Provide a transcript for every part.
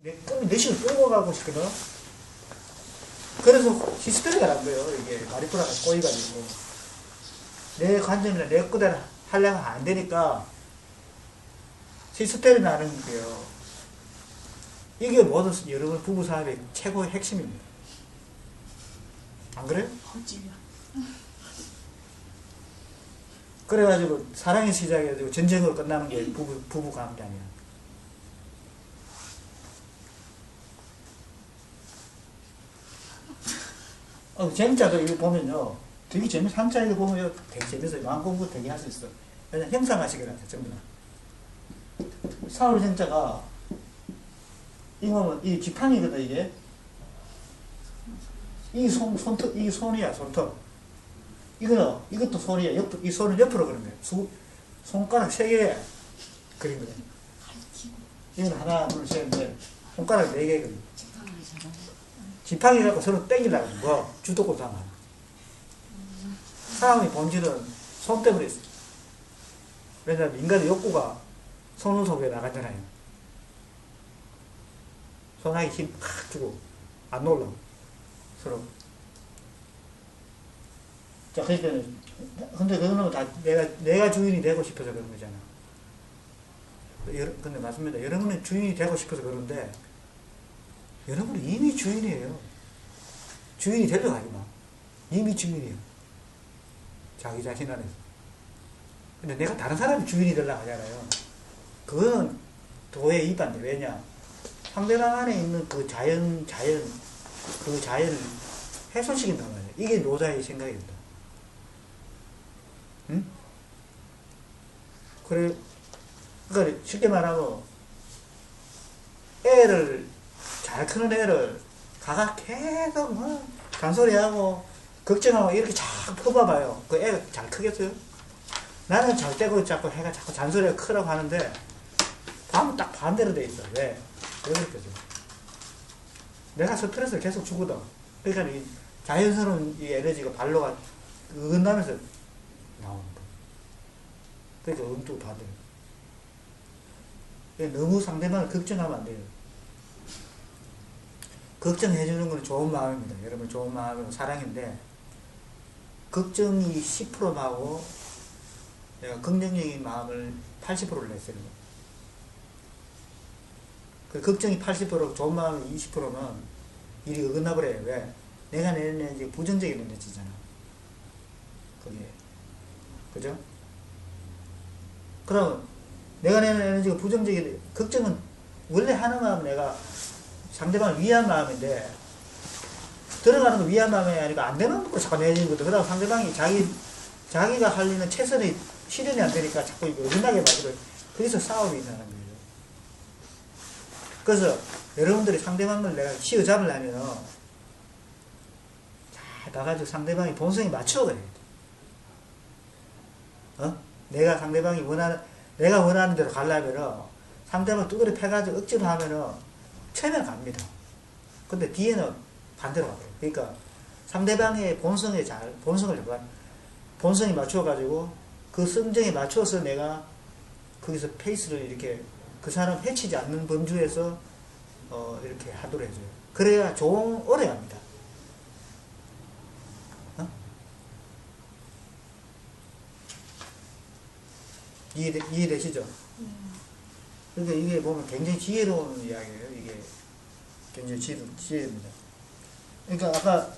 내 꿈이 내 식을 끌고 가고 싶거든. 그래서 히스테리가 난 거예요. 이게 마리프라가 꼬이가지고. 내 관점이나 내 거대로 하려면 안 되니까 히스테리 나는 거예요. 이게 모든 여러분 부부 사업의 최고의 핵심입니다. 안 그래요? 그래가지고 사랑의 시작해가지고 전쟁으로 끝나는 게 부부, 부부 관계 아니야. 어, 재밌자도 이거 보면요. 되게 재밌어. 한자 이거 보면 되게 재밌어요. 마음 공부 되게 할 수 있어. 그냥 형상하시기라 전부 다. 사울 생자가 이거는 이 지팡이거든 이게. 이 손, 손톱, 이 손이야, 손톱. 이거는, 이것도 손이야. 옆, 이 손을 옆으로 그린 거야. 수, 손가락 세 개 그린 거야. 이건 하나, 둘, 셋, 넷. 손가락 네 개 그린 거야. 지팡이 갖고 서로 땡기려고 거. 주도권 상황. 사람의 본질은 손 때문에 있어. 왜냐면 인간의 욕구가 손을 속에 나가잖아요. 손하기 힘팍 주고 안 놀라고 서로. 자, 그러니까 근데 그거는 다 내가 내가 주인이 되고 싶어서 그런 거잖아. 여러, 근데 맞습니다. 여러분은 주인이 되고 싶어서 그런데 여러분은 이미 주인이에요. 주인이 되려고 하지 마. 이미 주인이에요. 자기 자신 안에서. 근데 내가 다른 사람이 주인이 되려고 하잖아요. 그거는 도에 이반대. 왜냐? 상대방 안에 있는 그 자연, 자연, 그 자연을 훼손시킨단 말이에요. 이게 노자의 생각입니다. 응? 그래, 그러니까 쉽게 말하면, 애를, 잘 크는 애를, 가가 계속 뭐, 잔소리하고, 걱정하고, 이렇게 쫙 커봐봐요. 그 애가 잘 크겠어요? 나는 잘 떼고 자꾸 해가 자꾸 잔소리가 크라고 하는데, 다음은 딱 반대로 돼 있어. 왜? 왜 그렇겠어? 내가 스트레스를 계속 주거든. 그러니까 이 자연스러운 이 에너지가 발로가 어긋나면서 나오는 거. 그러니까 음도 반대. 너무 상대방을 걱정하면 안 돼요. 걱정해 주는 건 좋은 마음입니다. 여러분 좋은 마음이고 사랑인데 걱정이 10%하고 내가 긍정적인 마음을 80%를 냈어요. 그 걱정이 80% 좋은 마음이 20%면 일이 어긋나 버려요. 왜? 내가 내는 에너지 부정적인 에너지잖아. 그게. 그죠? 그럼 내가 내는 에너지가 부정적인 걱정은 원래 하는 마음 내가 상대방을 위한 마음인데 들어가는 거 위한 마음이 아니고 안 되는 거 자꾸 내주는 거든. 그러다 상대방이 자기 자기가 할 일은 최선의 실현이 안 되니까 자꾸 어긋나게 만들어. 그래서 싸움이 일어나는 거예요. 그래서 여러분들이 상대방을 내가 휘어잡으려면 잘 가가지고 상대방이 본성에 맞춰가야 돼. 어? 내가 상대방이 원하는, 내가 원하는 대로 가려면은 상대방 뚜그려 패가지고 억지로 하면은 최면 갑니다. 근데 뒤에는 반대로 가요. 그러니까 상대방의 본성에 잘, 본성을 잡아, 본성에 맞춰가지고 그 성정에 맞춰서 내가 거기서 페이스를 이렇게 그 사람 해치지 않는 범주에서 어, 이렇게 하도록 해줘요. 그래야 좋은 오래 합니다. 어? 이해되, 이해되시죠? 그러니까 이게 보면 굉장히 지혜로운 이야기예요. 이게 굉장히 지혜, 지혜입니다. 그러니까 아까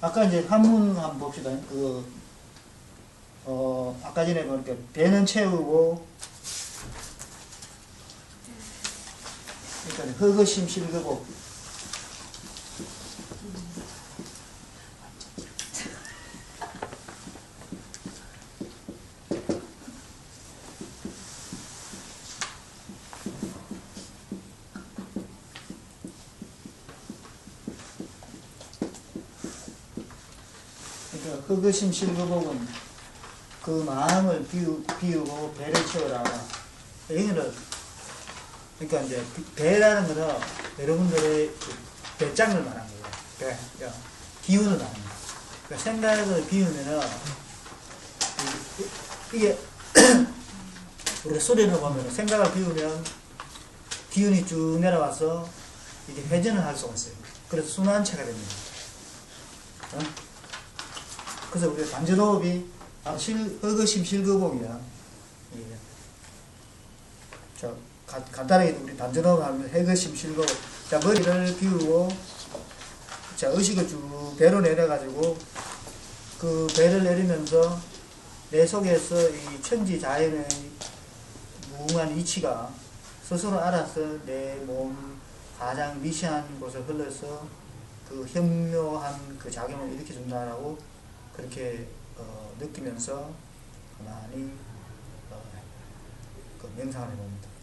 아까 이제 한문 한번 봅시다. 그 어, 아까 전에 보니까 배는 채우고 그러니까 흑의심 실거고 흑의심 실거복은 그 마음을 비우, 비우고 배를 채워라. 여기는 그러니까 이제 배라는 거는 여러분들의 그 배짱을 말하는 거예요. 배, 야, 기운을 말하는 거예요. 그러니까 생각을 비우면은 이- 이게 우리가 소리를 보면 생각을 비우면 기운이 쭉 내려와서 이게 회전을 할 수가 있어요. 그래서 순환체가 됩니다. 어? 그래서 우리가 단전호흡이 아, 실, 허거심 실거복이야. 예. 자, 가, 간단하게 우리 단전호흡 하면 해거심 실거복. 자, 머리를 비우고, 자, 의식을 쭉 배로 내려가지고, 그 배를 내리면서 내 속에서 이 천지 자연의 무궁한 이치가 스스로 알아서 내 몸 가장 미시한 곳을 흘러서 그 현묘한 그 작용을 일으켜준다라고 그렇게 어, 느끼면서 가만히 어, 그 명상을 해봅니다.